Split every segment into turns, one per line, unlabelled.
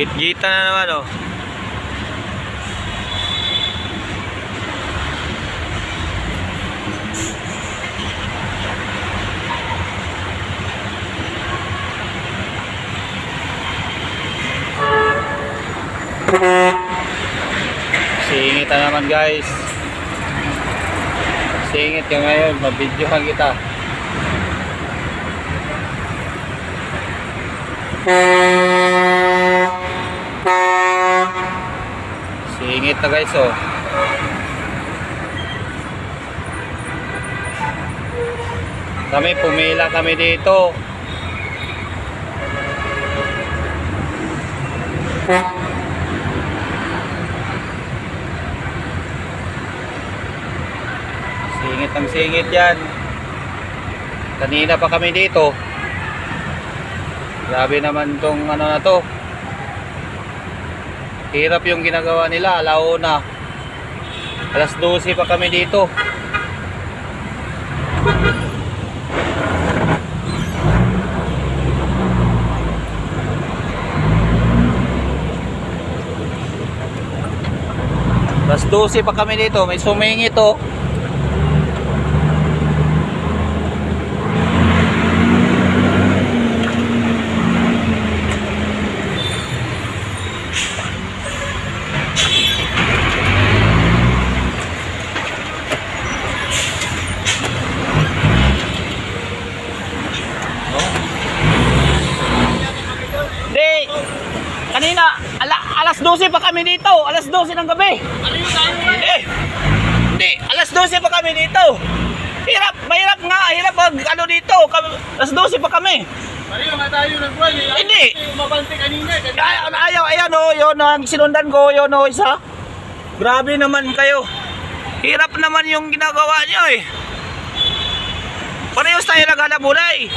Git-gita na naman oh. Singit na naman guys. Singit ka ngayon, mabidyohan kita. Singit na guys oh. Kami pumila kami dito. Singit ang singit yan. Kanina pa kami dito. Grabe naman tong ano na to. Hirap yung ginagawa nila, alauna. Alas 12 pa kami dito. Alas 12 pa kami dito, may sumingit oh. Kanina, ala, alas 12 pa kami dito. Alas 12 ng gabi. Hindi. Hindi, alas 12 pa kami dito. Hirap, mahirap nga, hirap pag ano dito. Kami, alas 12 pa kami.
Pareho nga tayo nagbuwan eh.
Hindi.
Mabante kanina. eh.
Ay, ano, ayaw, ayan o, yun ang sinundan ko, yun o, isa. Grabe naman kayo. Hirap naman yung ginagawa nyo eh. Parehos tayo naghanapulay.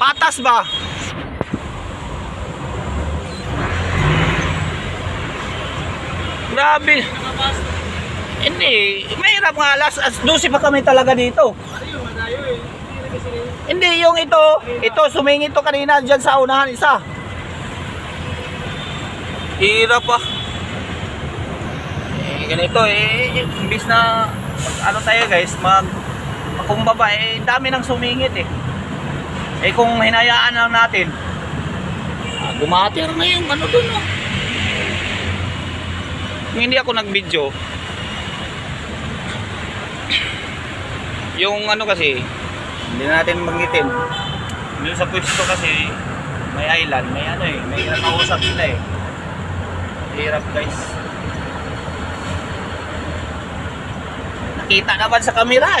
Patas ba? Grabe. Hindi, mahirap nga alas, alas 12 pa kami talaga dito.
Hindi
yung ito, ito, sumingit to kanina dyan sa unahan isa. Hirap ah. Eh, ganito eh, imbis na, ano tayo guys, mag, makumbaba eh, dami nang sumingit eh. Eh kung hinayaan lang natin, ah, gumatir na yung ano dun oh. Hindi ako nag-video, yung ano kasi, hindi na natin magitin. Doon sa pwesto kasi, may island, may ano eh, may nakausap sila eh. Hirap guys. Nakita naman sa camera eh.